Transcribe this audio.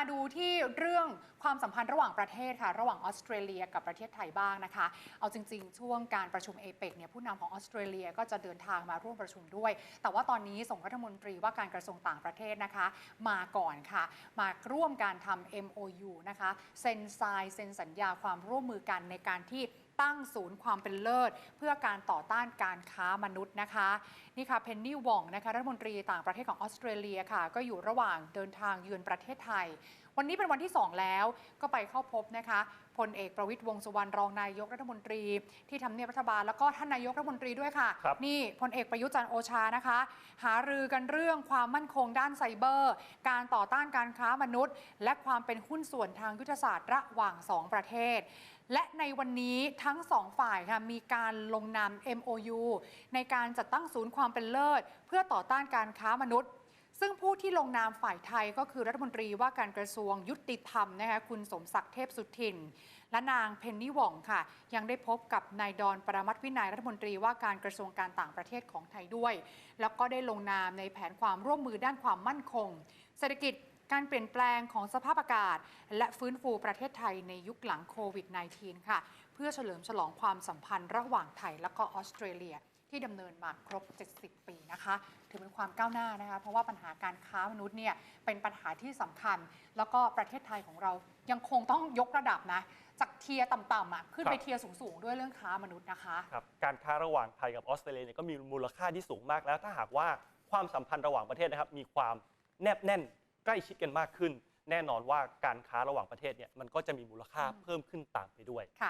มาดูที่เรื่องความสัมพันธ์ระหว่างประเทศค่ะ ระหว่างออสเตรเลียกับประเทศไทยบ้างนะคะ เอาจริง ๆ ช่วงการประชุมเอเปกเนี่ยผู้นำของออสเตรเลียก็จะเดินทางมาร่วมประชุมด้วย แต่ว่าตอนนี้ส่งรัฐมนตรีว่าการกระทรวงต่างประเทศนะคะ มาก่อนค่ะ มาร่วมการทำ MOU นะคะเซ็นไซน์เซ็นสัญญาความร่วมมือกันในการที่ ตั้งศูนย์ความเป็นเลิศ เพื่อการต่อต้านการค้ามนุษย์นะคะ นี่ค่ะเพนนี่วองนะคะรัฐมนตรีต่างประเทศของออสเตรเลียค่ะ ก็อยู่ระหว่างเดินทางเยือนประเทศไทย วันนี้เป็นวันที่ 2 แล้วก็ไปเข้าพบนะคะพลเอกประวิตยวงษ์สุวรรณรองนายกรัฐมนตรี ที่ทำเนียบรัฐบาลแล้วก็ท่านนายกรัฐมนตรีด้วยค่ะครับนี่พลเอกประยุทธ์จันทร์โอชานะคะ หารือกันเรื่องความมั่นคงด้านไซเบอร์ การต่อต้านการค้ามนุษย์ และความเป็นหุ้นส่วนทางยุทธศาสตร์ระหว่าง 2 ประเทศ และในวันนี้ทั้งสองฝ่ายค่ะมีการลงนาม MOU ในการจัดตั้งศูนย์ความเป็นเลิศ เพื่อต่อต้านการค้ามนุษย์ ซึ่งผู้ที่ลงนามฝ่ายไทยก็คือรัฐมนตรีว่าการกระทรวงยุติธรรมนะคะคุณสมศักดิ์เทพสุทิน และนางเพนนี่หว่องค่ะ ยังได้พบกับนายดอนปรมัตวินัยรัฐมนตรีว่าการกระทรวงการต่างประเทศของไทยด้วย แล้วก็ได้ลงนามในแผนความร่วมมือด้านความมั่นคง เศรษฐกิจ การเปลี่ยนแปลงของสภาพอากาศ และฟื้นฟูประเทศไทยในยุคหลังโควิด -19 ค่ะ เพื่อเฉลิมฉลองความสัมพันธ์ระหว่างไทยและก็ออสเตรเลียที่ดำเนินมาครบ 70 ปีนะคะ ถือเป็นความก้าวหน้านะคะ เพราะว่าปัญหาการค้ามนุษย์เนี่ยเป็นปัญหาที่สำคัญ แล้วก็ประเทศไทยของเรายังคงต้องยกระดับนะ จากเทียร์ต่ำๆอะขึ้นไปครับเทียร์สูงๆ ด้วยเรื่องค้ามนุษย์นะคะครับการค้าระหว่างไทยกับออสเตรเลียเนี่ยก็มีมูลค่าที่สูงมากแล้ว ถ้าหากว่าความสัมพันธ์ระหว่างประเทศนะครับมีความแนบแน่น ใกล้ชิดกันมากขึ้น แน่นอนว่าการค้าระหว่างประเทศเนี่ยมันก็จะมีมูลค่าเพิ่มขึ้นตามไปด้วยค่ะ